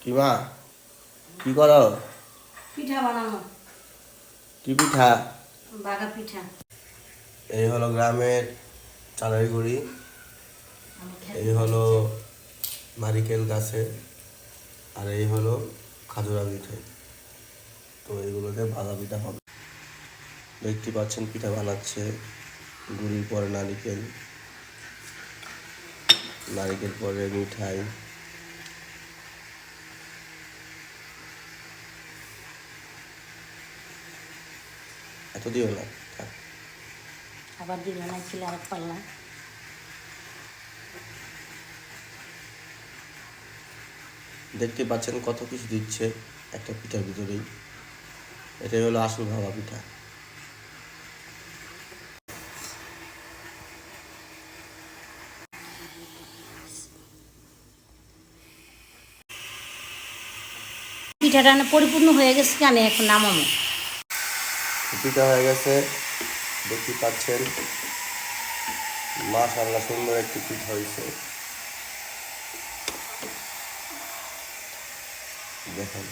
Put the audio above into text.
কি মা? কি করো? পিঠা বানানো। কি পিঠা? বাঘা পিঠা। এই হলো গ্রামের চালের গুঁড়ি। এই হলো নারিকেল গাছে। আর এই হলো খাজুরা পিঠে। তো এগুলোকে ভাজা পিঠা হবে। দেখতে পাচ্ছেন পিঠা বানাচ্ছে। গুড়ির পরে নারিকেল। নারিকেল পরে মিঠাই। এত দিও না আবার দিল না ছিল আর পাল্লা। দেখতে পাচ্ছেন কত কিছু দিচ্ছে একটা পিঠার ভিতরেই। এটাই হলো আসল ভাবা পিঠা। পিঠাটা পরিপূর্ণ হয়ে গেছে কেন এখন নামামো পিঠা হয়ে গেছে। দেখতে পাচ্ছেন মাশাল্লাহ সুন্দর একটি পিঠা হয়েছে। দেখেন।